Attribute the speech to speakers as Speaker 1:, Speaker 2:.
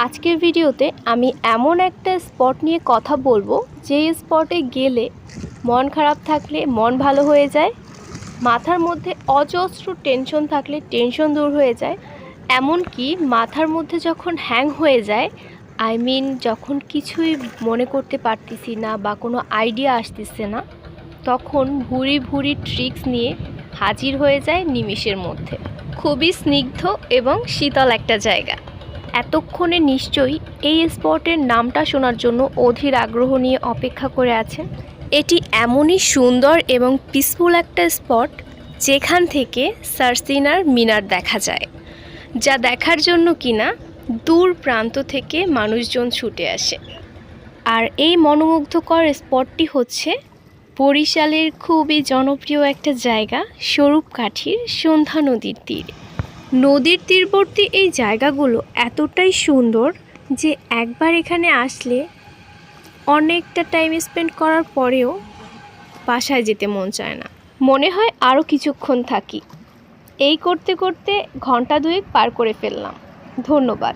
Speaker 1: আজকের ভিডিওতে আমি এমন একটা স্পট নিয়ে কথা বলব যে স্পটে গেলে মন খারাপ থাকলে মন ভালো হয়ে যায়, মাথার মধ্যে অজস্র টেনশন থাকলে টেনশন দূর হয়ে যায়, এমনকি মাথার মধ্যে যখন হ্যাং হয়ে যায় আই মিন যখন কিছুই মনে করতে পারতেছি না বা কোনো আইডিয়া আসতেছে না, তখন ভুরি ভুরি ট্রিক্স নিয়ে হাজির হয়ে যায় নিমিষের মধ্যে। খুবই স্নিগ্ধ এবং শীতল একটা জায়গা। এতক্ষণে নিশ্চয়ই এই স্পটের নামটা শোনার জন্য অধীর আগ্রহ নিয়ে অপেক্ষা করে আছেন। এটি এমনই সুন্দর এবং পিসফুল একটা স্পট যেখান থেকে সার্সিনার মিনার দেখা যায়, যা দেখার জন্য কিনা দূর প্রান্ত থেকে মানুষজন ছুটে আসে। আর এই মনোমুগ্ধকর স্পটটি হচ্ছে বরিশালের খুবই জনপ্রিয় একটা জায়গা, স্বরূপকাঠির সন্ধ্যা নদীর তীর। নদীর তীরবর্তী এই জায়গাগুলো এতটাই সুন্দর যে একবার এখানে আসলে অনেকটা টাইম স্পেন্ড করার পরেও বাসায় যেতে মন চায় না। মনে হয় আরও কিছুক্ষণ থাকি। এই করতে করতে ঘণ্টা দুয়েক পার করে ফেললাম। ধন্যবাদ।